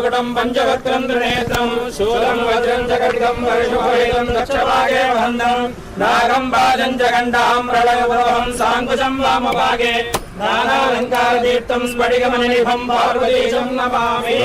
శశిధరమకుటం పంచవక్రం త్రినేత్రం శూలం వజ్రం చ ఖడ్గం వర్షభేదం దక్షభాగే వహందం నాగం బాజం చ గండాం ప్రళయవరోహం సాంకుశం వామభాగే నానాలంకారదీప్తం స్ఫటికమనినిభం పార్వతీశం నమామి.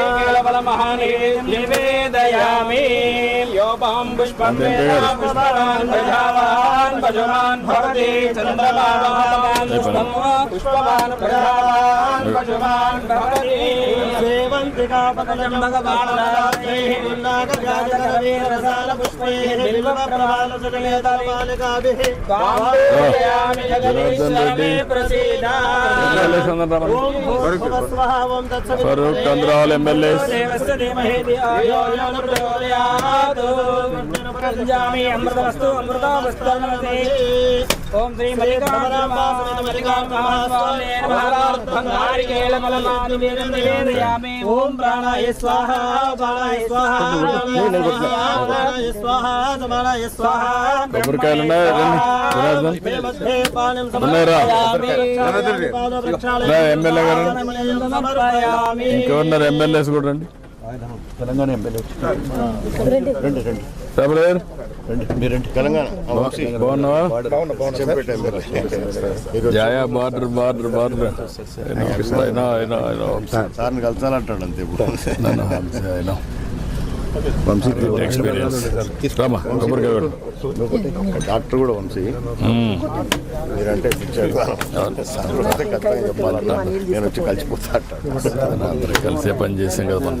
సమేత నివేదయామి యోపాం పుష్పం పుష్పవాన్ భవతి చంద్రమాన్ పుష్పవాన్ ప్రజావాన్ భవతి. సేవంతికా భగవాన్ ప్రసీదా ఓం ఫరూక్ కంద్రాల్ ఎమ్మెల్యే ఓం శ్రీ మల్లికార్జునారికేళమలమానివేదయామి ఓం ప్రాణాయ స్వాహ స్వాహ ప్రాణాయ స్వాహ స్వాహ ఎమ్మెల్యే గారు. ఇంకెవరున్నారు? ఎమ్మెల్యేస్ కూడా రండి. తెలంగాణ ఎమ్మెల్యే రండి రండి సబరేర్ రండి మీరు రండి. తెలంగాణ. బాగున్నావా? Border border border. సార్ని కలసాలంటాడు అంతే ఇప్పుడు. డాక్టర్ కూడా వంశీ. మీరంటే చెప్పాలన్న నేను వచ్చి కలిసిపోతా కలిసే పని చేసాం కదా మనం.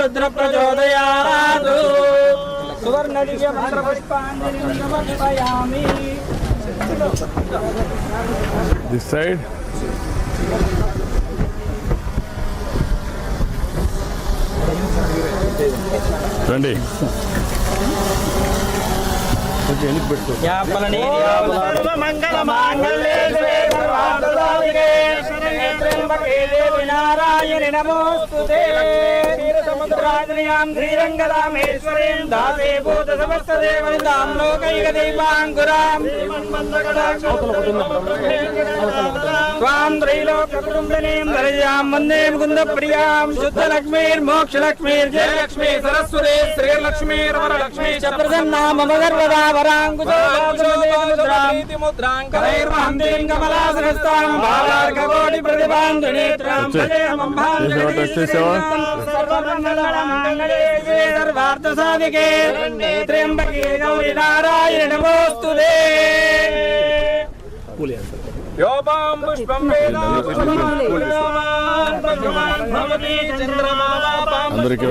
రుద్ర ప్రచోదయాత్ సువర్ణ దివ్య మంత్ర పుష్పాంజలి దిస్ సైడ్ రండి మంగళ మాంగళ్యే శివే సర్వార్థసాధికే శరణ్యే త్ర్యంబకే దేవి నారాయణి నమోస్తుతే క్షీరసముద్రాద్రియాం శ్రీరంగరామేశ్వరీం దాసే భూత సమస్త లోకైక త్వాం త్రైలోక కుటుంబినీం ధరయాం వందే ముకుంద ప్రియాం జయలక్ష్మీ సరస్వతి చ ప్రసన్నా మమ గర్వదా కమలాసనస్తాం బాలార్కకోటి భజేహమం సర్వార్థ సాధికే త్ర్యంబకే గౌరి నారాయణ నమోస్తుతే యోపాం పుష్పం అందరికీ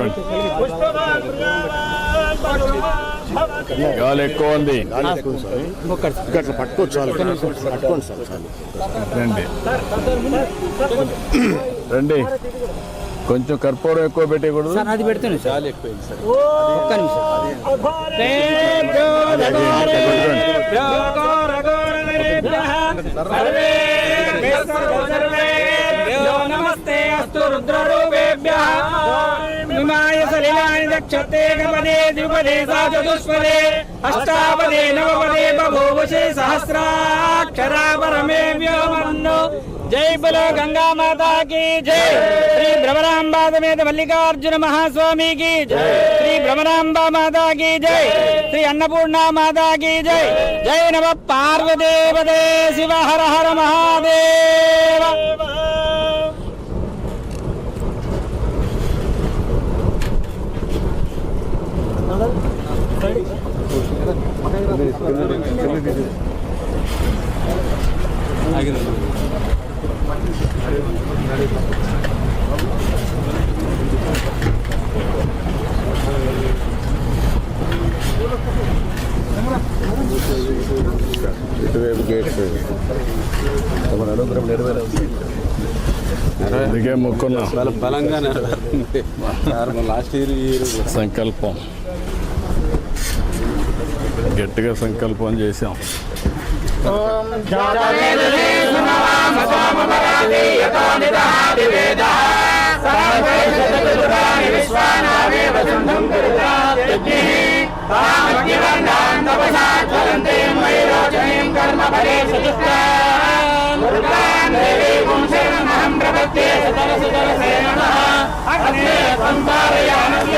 గాలి ఎక్కువ ఉంది. అట్లా పట్టుకోవచ్చు చాలు పట్టుకోండి సార్ చాలు. రండి. రండి. కొంచెం కర్పూరం ఎక్కువ పెట్టకూడదు. అది పెడుతుంది చాలా ఎక్కువ ఒక్క నిమిషం. నమస్తే అస్తు రుద్రరూపేభ్యः విమాయ సలిలాని దక్షతే గపదే ద్విపదే సా చతుష్పదే అష్టాపదే నవపదే బభూవశే సహస్రాక్షరా పరమే వ్యోమన్ను జై బలో గంగా మాతా की జై శ్రీ భ్రమరాంబా సమేత మల్లికార్జున మహాస్వామి की జై శ్రీ భ్రమరాంబా మాతా की జై శ్రీ అన్నపూర్ణ మాతా की జై జై నమ పార్వదేవదే శివ హర హర మహాదేవ అందుకే మొక్కున్నా బలంగా నెరవేరుతుంది లాస్ట్ ఇయర్ సంకల్పం గట్టిగా సంకల్పం చేశాం. సంసారయానస్య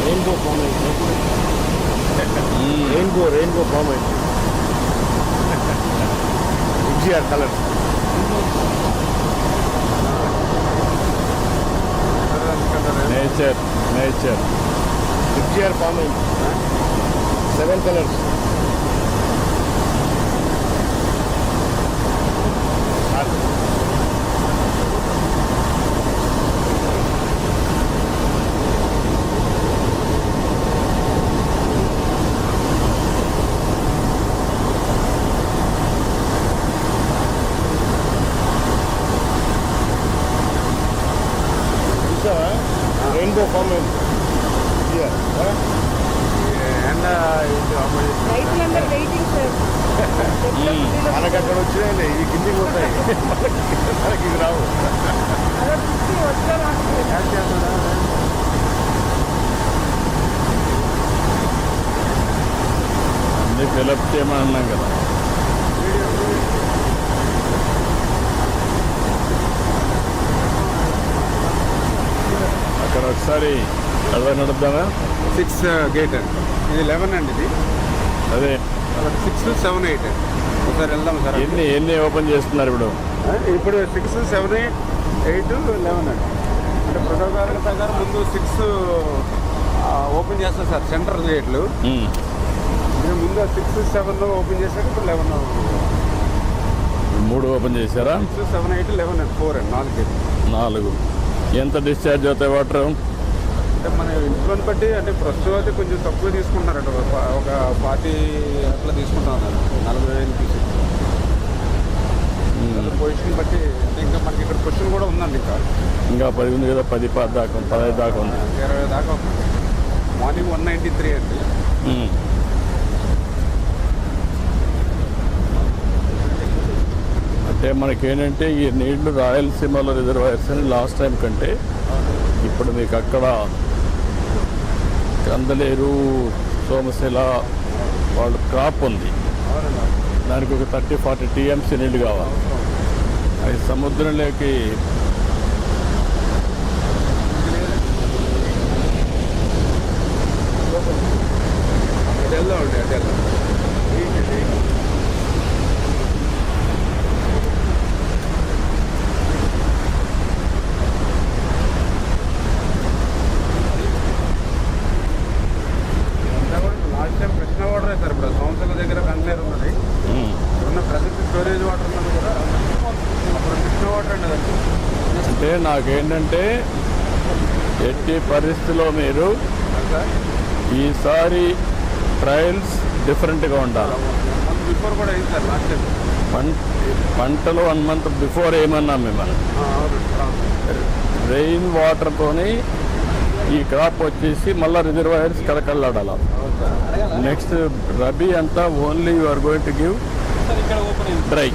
ரெயின்போ ஃபார்ம் ஆயிடுச்சு ரெயின்போ ரெயின்போ ஃபார்ம் ஆயிடுச்சு MGR colour nature nature MGR form ஆயிடுச்சு செவன் கலர்ஸ் మనకు అక్కడ వచ్చినాయి ఈ కిందికి పోతాయి. మనకి ఇది రావు. అన్ని ఫిలప్ చేయమని అన్నాం కదా. అక్కడ ఒకసారి అడవి నడుద్దామా సిక్స్ గేట్ అండి ఇది లెవెన్ అండి ఇది. అదే. సిక్స్ సెవెన్ ఎయిట్ ఒకసారి వెళ్దాం సార్. ఎన్ని ఎన్ని ఓపెన్ చేస్తున్నారు ఇప్పుడు? ఇప్పుడు సిక్స్ సెవెన్ ఎయిట్ లెవెన్ అండి. అంటే ప్రోటోకాల్ ప్రకారం ముందు సిక్స్ ఓపెన్ చేస్తాం సార్ సెంటర్ గేట్లు. మేము. ముందు సిక్స్ సెవెన్ ఓపెన్ చేశాక ఇప్పుడు లెవెన్ మూడు ఓపెన్ చేశారా? సిక్స్ సెవెన్ ఎయిట్ లెవెన్ అండి ఫోర్ అండి నాలుగు నాలుగు. ఎంత డిశ్చార్జ్ అవుతాయి వాటర్ అంటే మన ఇంట్లోని బట్టి అంటే ప్రస్తుతం అయితే కొంచెం తక్కువ తీసుకుంటున్నారంట ఒక ఫార్టీ అట్లా తీసుకుంటున్నారు నలభై వేలు పొజిషన్ బట్టి ఇంకా మనకి ఇక్కడ క్వశ్చన్ కూడా ఉందండి ఇంకా. ఇంకా పది ఉంది కదా పది పది దాకా పదహైదు దాకా ఉంది. ఇరవై దాకా. మార్నింగ్ వన్ నైంటీ త్రీ అండి. అంటే మనకేంటంటే ఈ నీళ్ళు రాయలసీమలో రిజర్వాయర్స్ అని లాస్ట్ టైం కంటే ఇప్పుడు మీకు అక్కడ కందలేరు సోమశిల వాళ్ళ క్రాప్ ఉంది. దానికి ఒక థర్టీ ఫార్టీ టీఎంసీ నీళ్ళు కావాలి. సముద్రంలోకి అటు వెళ్దాం అండి అటు వెళ్దాం last time Krishna water sir ఇప్పుడు సంవత్సరాల దగ్గర కంటైనర్ ఉన్నది ఉమ్, ఉన్న ప్రజెంట్ స్టోరేజ్ వాటర్ ఉన్నది కూడా అప్పుడు కృష్ణ వాటర్ అండి అది అంటే నాకేంటంటే ఎట్టి పరిస్థితిలో మీరు సార్ ఈసారి ట్రయల్స్ డిఫరెంట్గా ఉండాలి. పంటలు వన్ మంత్ బిఫోర్ ఏమన్నాం మిమ్మల్ని. రెయిన్ వాటర్తోని ఈ క్రాప్ వచ్చేసి మళ్ళీ రిజర్వాయర్స్ కలకల్లాడాలి నెక్స్ట్ రబీ అంతా only you are going to give dry.